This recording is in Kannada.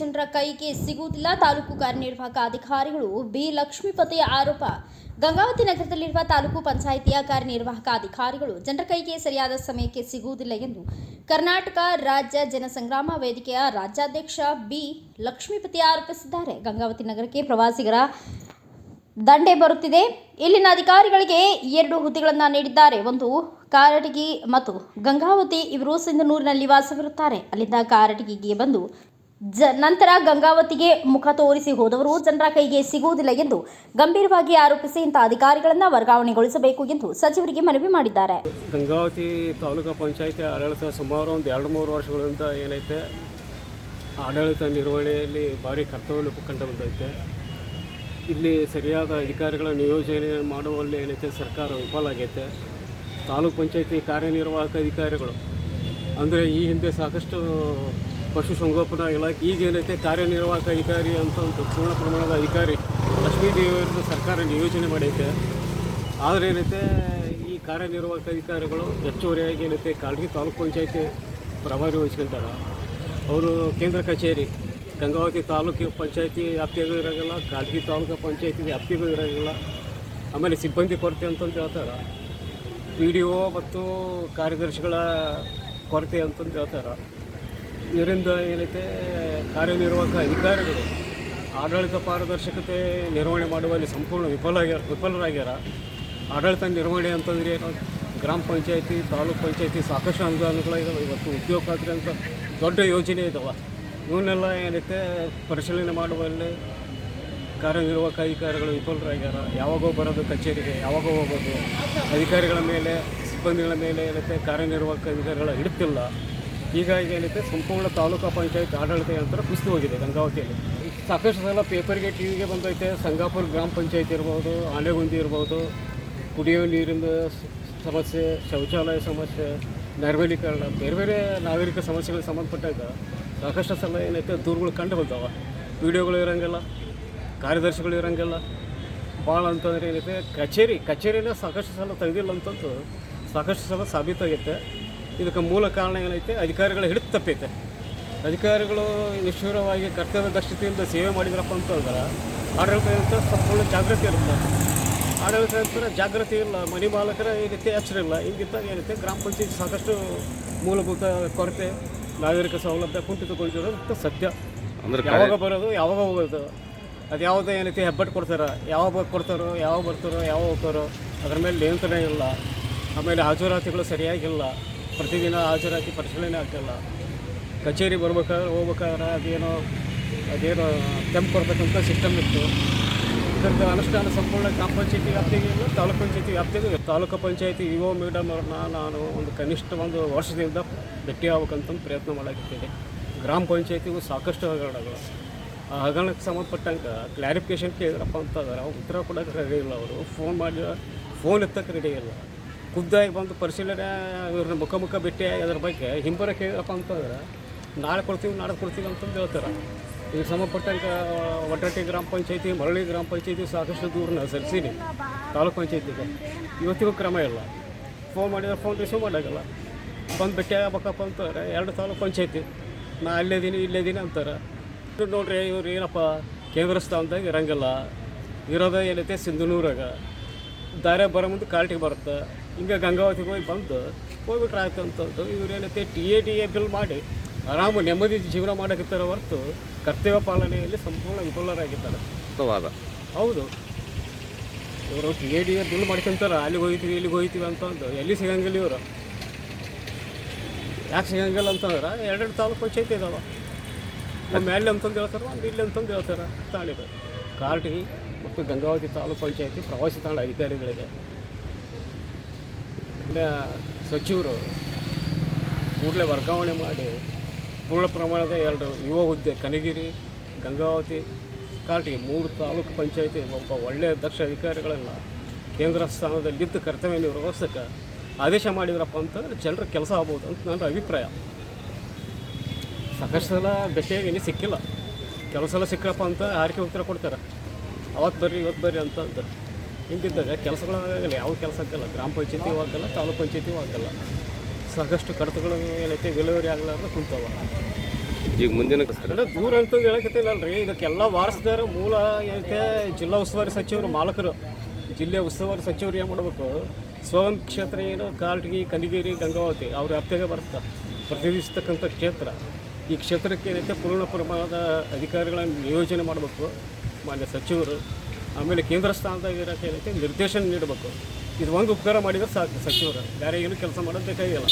ಜನರ ಕೈಗೆ ಸಿಗುವುದಿಲ್ಲ. ತಾಲೂಕು ಕಾರ್ಯನಿರ್ವಾಹಕ ಅಧಿಕಾರಿಗಳು ಬಿ. ಲಕ್ಷ್ಮೀಪತಿಯ ಆರೋಪ. ಗಂಗಾವತಿ ನಗರದಲ್ಲಿರುವ ತಾಲೂಕು ಪಂಚಾಯಿತಿಯ ಕಾರ್ಯನಿರ್ವಾಹಕ ಅಧಿಕಾರಿಗಳು ಜನರ ಕೈಗೆ ಸರಿಯಾದ ಸಮಯಕ್ಕೆ ಸಿಗುವುದಿಲ್ಲ ಎಂದು ಕರ್ನಾಟಕ ರಾಜ್ಯ ಜನಸಂಗ್ರಾಮ ವೇದಿಕೆಯ ರಾಜ್ಯಾಧ್ಯಕ್ಷ ಬಿ. ಲಕ್ಷ್ಮೀಪತಿ ಆರೋಪಿಸಿದ್ದಾರೆ. ಗಂಗಾವತಿ ನಗರಕ್ಕೆ ಪ್ರವಾಸಿಗರ ದಂಡೆ ಬರುತ್ತಿದೆ. ಇಲ್ಲಿನ ಅಧಿಕಾರಿಗಳಿಗೆ ಎರಡು ಹುದ್ದೆಗಳನ್ನು ನೀಡಿದ್ದಾರೆ. ಒಂದು ಕಾರಟಗಿ ಮತ್ತು ಗಂಗಾವತಿ ಇವರು ಸಿಂಧನೂರಿನಲ್ಲಿ ವಾಸವಿರುತ್ತಾರೆ ಅಲ್ಲಿಂದ ಕಾರಟಗಿಗೆ ಬಂದು ಜ ನಂತರ ಗಂಗಾವತಿಗೆ ಮುಖ ತೋರಿಸಿ ಹೋದವರು ಜನರ ಕೈಗೆ ಸಿಗುವುದಿಲ್ಲ ಎಂದು ಗಂಭೀರವಾಗಿ ಆರೋಪಿಸಿ ಇಂಥ ಅಧಿಕಾರಿಗಳನ್ನು ವರ್ಗಾವಣೆಗೊಳಿಸಬೇಕು ಎಂದು ಸಚಿವರಿಗೆ ಮನವಿ ಮಾಡಿದ್ದಾರೆ. ಗಂಗಾವತಿ ತಾಲೂಕು ಪಂಚಾಯತಿ ಆಡಳಿತ ಸುಮಾರು ಒಂದು ಎರಡು ಮೂರು ವರ್ಷಗಳಿಂದ ಏನೈತೆ, ಆಡಳಿತ ನಿರ್ವಹಣೆಯಲ್ಲಿ ಭಾರಿ ಕರ್ತವ್ಯ ಕಂಡು ಬಂದೈತೆ. ಇಲ್ಲಿ ಸರಿಯಾದ ಅಧಿಕಾರಿಗಳ ನಿಯೋಜನೆ ಮಾಡುವಲ್ಲಿ ಏನೈತೆ, ಸರ್ಕಾರ ವಿಫಲ ಆಗೈತೆ. ತಾಲೂಕು ಪಂಚಾಯತಿ ಕಾರ್ಯನಿರ್ವಾಹಕ ಅಧಿಕಾರಿಗಳು. ಅಂದರೆ ಈ ಹಿಂದೆ ಸಾಕಷ್ಟು ಪಶುಸಂಗೋಪನಾ ಇಲಾಖೆ ಈಗೇನೈತೆ ಕಾರ್ಯನಿರ್ವಾಹಕ ಅಧಿಕಾರಿ ಅಂತ ಒಂದು ಪೂರ್ಣ ಪ್ರಮಾಣದ ಅಧಿಕಾರಿ ಲಕ್ಷ್ಮೀ ದೇವರನ್ನು ಸರ್ಕಾರ ನಿಯೋಜನೆ ಮಾಡೈತೆ. ಆದರೆ ಏನೈತೆ, ಈ ಕಾರ್ಯನಿರ್ವಾಹಕ ಅಧಿಕಾರಿಗಳು ಹೆಚ್ಚುವರಿಯಾಗಿ ಏನೈತೆ ಕಾಳಗಿ ತಾಲೂಕು ಪಂಚಾಯತಿ ಪ್ರಭಾರಿ ವಹಿಸ್ಕೊಂತಾರೆ ಅವರು ಕೇಂದ್ರ ಕಚೇರಿ, ಗಂಗಾವತಿ ತಾಲೂಕು ಪಂಚಾಯತಿ ವ್ಯಾಪ್ತಿಯಾಗೂ ಇರೋಂಗಿಲ್ಲ ಕಾಳಗಿ ತಾಲೂಕು ಪಂಚಾಯತಿ ವ್ಯಾಪ್ತಿಗೂ ಇರೋಂಗಿಲ್ಲ. ಆಮೇಲೆ ಸಿಬ್ಬಂದಿ ಕೊರತೆ ಅಂತಂದು ಹೇಳ್ತಾರೆ. ಪಿ ಡಿ ಒ ಮತ್ತು ಕಾರ್ಯದರ್ಶಿಗಳ ಕೊರತೆ ಅಂತಂದು ಹೇಳ್ತಾರೆ. ಇದರಿಂದ ಏನೈತೆ, ಕಾರ್ಯನಿರ್ವಾಹಕ ಅಧಿಕಾರಿಗಳು ಆಡಳಿತ ಪಾರದರ್ಶಕತೆ ನಿರ್ವಹಣೆ ಮಾಡುವಲ್ಲಿ ಸಂಪೂರ್ಣ ವಿಫಲ ವಿಫಲರಾಗ್ಯಾರ. ಆಡಳಿತ ನಿರ್ವಹಣೆ ಅಂತಂದರೆ ಏನು ಗ್ರಾಮ ಪಂಚಾಯತಿ, ತಾಲೂಕು ಪಂಚಾಯತಿ ಸಾಕಷ್ಟು ಅನುದಾನಗಳು ಇದಾವೆ ಇವತ್ತು ಉದ್ಯೋಗ ಖಾತ್ರಿ ಅಂತ ದೊಡ್ಡ ಯೋಜನೆ ಇದಾವೆ. ಇವನ್ನೆಲ್ಲ ಏನೈತೆ, ಪರಿಶೀಲನೆ ಮಾಡುವಲ್ಲಿ ಕಾರ್ಯನಿರ್ವಾಹಕ ಅಧಿಕಾರಿಗಳು ವಿಫಲರಾಗ್ಯಾರ. ಯಾವಾಗೋ ಬರೋದು ಕಚೇರಿಗೆ, ಯಾವಾಗೋ ಹೋಗೋದು. ಅಧಿಕಾರಿಗಳ ಮೇಲೆ, ಸಿಬ್ಬಂದಿಗಳ ಮೇಲೆ ಏನೈತೆ ಕಾರ್ಯನಿರ್ವಾಹಕ ಅಧಿಕಾರಿಗಳ ಹಿಡಿತಿಲ್ಲ. ಹೀಗಾಗಿ ಏನೈತೆ ಸಂಪೂರ್ಣ ತಾಲೂಕಾ ಪಂಚಾಯತ್ ಆಡಳಿತ ಏನಂತಾರೆ ಕುಸಿದು ಹೋಗಿದೆ ಗಂಗಾವತಿಯಲ್ಲಿ. ಸಾಕಷ್ಟು ಸಲ ಪೇಪರ್ಗೆ ಟಿ ವಿಗೆ ಬಂದೈತೆ. ಸಂಗಾಪುರ ಗ್ರಾಮ ಪಂಚಾಯತ್ ಇರ್ಬೋದು, ಆನೆಗುಂದಿ ಇರ್ಬೋದು. ಕುಡಿಯುವ ನೀರಿನ ಸಮಸ್ಯೆ, ಶೌಚಾಲಯ ಸಮಸ್ಯೆ ನೈರ್ಮಲೀಕರಣ ಬೇರೆ ಬೇರೆ ನಾಗರಿಕ ಸಮಸ್ಯೆಗಳಿಗೆ ಸಂಬಂಧಪಟ್ಟಾಗ ಸಾಕಷ್ಟು ಸಲ ಏನೈತೆ ದೂರುಗಳು ಕಂಡು ಬಂದಾವ. ವಿಡಿಯೋಗಳು ಇರೋಂಗಿಲ್ಲ. ಕಾರ್ಯದರ್ಶಿಗಳು ಇರೋಂಗಿಲ್ಲ. ಭಾಳ ಅಂತಂದ್ರೆ ಏನೈತೆ ಕಚೇರಿ ಕಚೇರಿನ ಸಾಕಷ್ಟು ಸಲ ತೆಗೆದಿಲ್ಲ ಅಂತಂದು ಸಾಕಷ್ಟು ಸಲ ಸಾಬೀತಾಗೈತೆ. ಇದಕ್ಕೆ ಮೂಲ ಕಾರಣ ಏನೈತೆ ಅಧಿಕಾರಿಗಳ ಹಿಡಿದು ತಪ್ಪೈತೆ. ಅಧಿಕಾರಿಗಳು ನಿಷ್ಠೂರವಾಗಿ ಕರ್ತವ್ಯ ದಕ್ಷತೆಯಿಂದ ಸೇವೆ ಮಾಡಿದ್ರಪ್ಪ ಅಂತಂದ್ರೆ ಆಡಳಿತ ಯಂತ್ರ ಸಂಪೂರ್ಣ ಜಾಗೃತಿ ಇರುತ್ತೆ. ಆಡಳಿತ ಯಂತ್ರ ಜಾಗೃತಿ ಇಲ್ಲ ಮನೆ ಮಾಲಕರ ಈ ರೀತಿ ಇಲ್ಲ. ಹಿಂಗಿದ್ದಾಗ ಏನೈತೆ ಗ್ರಾಮ ಪಂಚಾಯತ್ ಸಾಕಷ್ಟು ಮೂಲಭೂತ ಕೊರತೆ ನಾಗರಿಕ ಸೌಲಭ್ಯ ಕುಂಠಿತಗೊಳಿಸಿರೋದು ಸತ್ಯ. ಅಂದ್ರೆ ಯಾವಾಗ ಬರೋದು ಯಾವಾಗ ಹೋಗೋದು. ಅದು ಯಾವುದೇ ಏನೈತಿ ಹೆಬ್ಬಟ್ಟು ಕೊಡ್ತಾರೆ. ಯಾವಾಗ ಕೊಡ್ತಾರೋ, ಯಾವಾಗ ಬರ್ತಾರೋ, ಯಾವಾಗ ಹೋಗ್ತಾರೋ, ಅದ್ರ ಮೇಲೆ ನಿಯಂತ್ರಣ ಇಲ್ಲ. ಆಮೇಲೆ ಹಾಜರಾತಿಗಳು ಸರಿಯಾಗಿಲ್ಲ ಪ್ರತಿದಿನ ಹಾಜರಾತಿ ಪರಿಶೀಲನೆ ಆಗ್ತಿಲ್ಲ ಕಚೇರಿ ಬರ್ಬೇಕಾದ್ರೆ, ಹೋಗ್ಬೇಕಾದ್ರೆ ಅದೇನೋ ಅದೇನೋ ಕೆಂಪು ಕೊಡ್ತಕ್ಕಂಥ ಸಿಸ್ಟಮ್ ಇತ್ತು. ಇದರಿಂದ ಅನುಷ್ಠಾನ ಸಂಪೂರ್ಣ ಗ್ರಾಮ ಪಂಚಾಯತಿ ವ್ಯಾಪ್ತಿಗೆ ಇಲ್ಲ, ತಾಲೂಕು ಪಂಚಾಯತಿ ವ್ಯಾಪ್ತಿಗೂ. ತಾಲೂಕು ಪಂಚಾಯತಿ ವಿವೋ ಮೇಡಮ್ ಅವ್ರನ್ನ ನಾನು ಒಂದು ಕನಿಷ್ಠ ಒಂದು ವರ್ಷದಿಂದ ಭೇಟಿ ಆಗ್ಬೇಕಂತ ಪ್ರಯತ್ನ ಮಾಡಾಕಿದ್ದೇನೆ ಗ್ರಾಮ ಪಂಚಾಯತಿಗೂ ಸಾಕಷ್ಟು ಹಗರಣಗಳು. ಹಗರಣಕ್ಕೆ ಸಂಬಂಧಪಟ್ಟಂಗೆ ಕ್ಲಾರಿಫಿಕೇಶನ್ ಕೇಳಿದ್ರಪ್ಪ ಅಂತಂದ್ರೆ ಉತ್ತರ ಕೊಡೋಕೆ ರೆಡಿ ಇಲ್ಲ ಅವರು. ಫೋನ್ ಮಾಡಿ ಫೋನ್ ಎತ್ತಕ್ಕೆ ರೆಡಿ ಇಲ್ಲ. ಖುದ್ದಾಗಿ ಬಂದು ಪರಿಶೀಲನೆ, ಇವ್ರನ್ನ ಮುಖ ಮುಖ ಭೇಟಿ ಅದ್ರ ಬಗ್ಗೆ ಹಿಂಬರ ಕೇಳಿದ್ರಪ್ಪ ಅಂತಂದ್ರೆ, ನಾಳೆ ಕೊಡ್ತೀವಿ ನಾಳೆ ಕೊಡ್ತೀವಿ ಅಂತಂದು ಹೇಳ್ತಾರೆ. ಇದಕ್ಕೆ ಸಂಬಂಧಪಟ್ಟಂಗೆ ಒಡ್ಡಟ್ಟಿ ಗ್ರಾಮ ಪಂಚಾಯತಿ, ಮರಳಿ ಗ್ರಾಮ ಪಂಚಾಯತಿ ಸಾಕಷ್ಟು ದೂರನ್ನ ಸರಿಸೀನಿ ತಾಲೂಕು ಪಂಚಾಯತಿಗೆ. ಇವತ್ತಿಗೂ ಕ್ರಮ ಇಲ್ಲ. ಫೋನ್ ಮಾಡಿದ್ರೆ ಫೋನ್ ರಿಸೀವ್ ಮಾಡೋಕ್ಕಲ್ಲ ಬಂದು ಭೇಟಿ ಅಂತಾರೆ ಎರಡು ತಾಲೂಕು ಪಂಚಾಯತಿ. ನಾ ಇಲ್ಲೇ ಇಲ್ಲೇದೀನಿ ಅಂತಾರೆ. ನೋಡ್ರಿ ಇವ್ರು ಏನಪ್ಪ ಕೇಂದ್ರ ಸ್ಥಾನದಾಗ ಇರಂಗಿಲ್ಲ. ಇರೋದೇ ಏನೈತೆ? ಸಿಂಧನೂರಾಗ. ದಾರೆ ಬರೋ ಮುಂದೆ ಕಾಲ್ಟಿಗೆ ಬರುತ್ತೆ. ಹಿಂಗೆ ಗಂಗಾವತಿಗೆ ಹೋಗಿ ಬಂದು ಹೋಗ್ಬಿಟ್ರೆ ಆಯ್ತು ಅಂತಂದು ಇವ್ರು ಏನೈತೆ? T A T A bill ಮಾಡಿ ಆರಾಮ ನೆಮ್ಮದಿ ಜೀವನ ಮಾಡೋಕ್ಕಿರ್ತಾರೆ ಹೊರತು ಕರ್ತವ್ಯ ಪಾಲನೆಯಲ್ಲಿ ಸಂಪೂರ್ಣ ವಿಫಲರಾಗಿದ್ದಾರೆ. ವಾದ. ಹೌದು. ಇವರು T A D A bill ಮಾಡ್ಕೊಂತಾರೆ. ಅಲ್ಲಿಗೆ ಹೋಗ್ತೀವಿ ಇಲ್ಲಿಗೆ ಹೋಗ್ತೀವಿ ಅಂತಂದು ಎಲ್ಲಿ ಸಿಗಂಗಿಲ್ಲ ಇವರು? ಯಾಕೆ ಸಿಗಂಗಿಲ್ಲ ಅಂತಂದ್ರೆ ಎರಡೆರಡು ತಾಲೂಕು ಪಂಚಾಯತಿ ಇದಾವೆ. ಅಲ್ಲಿ ಅಂತಂದು ಹೇಳ್ತಾರೆ ಒಂದು ಇಲ್ಲಿ ಅಂತಂದು ಹೇಳ್ತಾರೆ ತಾಳಿದು ಕಾರ್ಟಿ ಮತ್ತು ಗಂಗಾವತಿ ತಾಲೂಕು ಪಂಚಾಯತಿ ಪ್ರವಾಸಿ ತಾಣ ಅಧಿಕಾರಿಗಳಿಗೆ. ಸಚಿವರು ಕೂಡಲೇ ವರ್ಗಾವಣೆ ಮಾಡಿ ಪೂರ್ಣ ಪ್ರಮಾಣದ ಎರಡು ಯುವ ಹುದ್ದೆ ಕನಗಿರಿ, ಗಂಗಾವತಿ ಕಾರ್ಟಿಗೆ ಮೂರು ತಾಲೂಕು ಪಂಚಾಯತಿ ಒಬ್ಬ ಒಳ್ಳೆಯ ದಕ್ಷ ಅಧಿಕಾರಿಗಳನ್ನು ಕೇಂದ್ರ ಸ್ಥಾನದಲ್ಲಿದ್ದು ಕರ್ತವ್ಯ ನಿರ್ವಹಿಸಕ್ಕೆ ಆದೇಶ ಮಾಡಿದ್ರಪ್ಪ ಅಂತಂದ್ರೆ ಜನರ ಕೆಲಸ ಆಗ್ಬೋದು ಅಂತ ನನ್ನ ಅಭಿಪ್ರಾಯ. ಸಾಕಷ್ಟು ಸಲ ಭೇಟಿಯಾಗಿ ಇನ್ನೂ ಸಿಕ್ಕಿಲ್ಲ. ಕೆಲವು ಸಲ ಸಿಕ್ಕಪ್ಪ ಅಂತ ಆರ್ಕೆ ಉತ್ತರ ಕೊಡ್ತಾರೆ. ಅವತ್ತು ಬರ್ರಿ ಇವತ್ತು ಬರ್ರಿ ಅಂತ ಅಂತಾರೆ. ಹಿಂಗಿದ್ದಾಗ ಕೆಲಸಗಳು ಆಗಲ್ಲ ಯಾವ ಕೆಲಸ ಆಗಲ್ಲ. ಗ್ರಾಮ ಪಂಚಾಯತಿ ಆಗಲ್ಲ ತಾಲೂಕು ಪಂಚಾಯತಿ ಆಗಲ್ಲ ಸಾಕಷ್ಟು ಕಡತಗಳು ಏನೈತೆ ಡೆಲಿವರಿ ಆಗಲಾರ್ದು ಕುಂತಾವ. ಈಗ ಮುಂದಿನ ದೂರ ಅಂತ ಹೇಳಕತ್ತಿಲ್ಲ ರೀ ಇದಕ್ಕೆಲ್ಲ ವಾರಸ್ದಾರ ಮೂಲ ಏನೈತೆ ಜಿಲ್ಲಾ ಉಸ್ತುವಾರಿ ಸಚಿವರು ಮಾಲಕರು. ಜಿಲ್ಲೆ ಉಸ್ತುವಾರಿ ಸಚಿವರು ಏನು ಮಾಡಬೇಕು? ಸ್ವಯಂ ಕ್ಷೇತ್ರ ಏನು ಕಾಲ್ಟಗಿ ಕಂದಿಗೇರಿ ಗಂಗಾವತಿ ಅವ್ರ ವ್ಯಾಪ್ತಿಗೆ ಬರುತ್ತೆ? ಪ್ರತಿನಿಧಿಸ್ತಕ್ಕಂಥ ಕ್ಷೇತ್ರ. ಈ ಕ್ಷೇತ್ರಕ್ಕೆ ಏನೈತೆ ಪೂರ್ಣ ಪ್ರಮಾಣದ ಅಧಿಕಾರಿಗಳನ್ನು ನಿಯೋಜನೆ ಮಾಡಬೇಕು. ಮಾನ್ಯ ಸಚಿವರು, ಆಮೇಲೆ ಕೇಂದ್ರ ಸ್ಥಾನದಾಗ ಇರೋಕ್ಕೆ ಏನೈತೆ ನಿರ್ದೇಶನ ನೀಡಬೇಕು. ಇದು ಒಂದು ಉಪಕಾರ ಮಾಡಿದರೆ ಸಾಕು ಸಚಿವರು. ಬೇರೆ ಏನು ಕೆಲಸ ಮಾಡೋದು ಬೇಕಾಗಿಲ್ಲ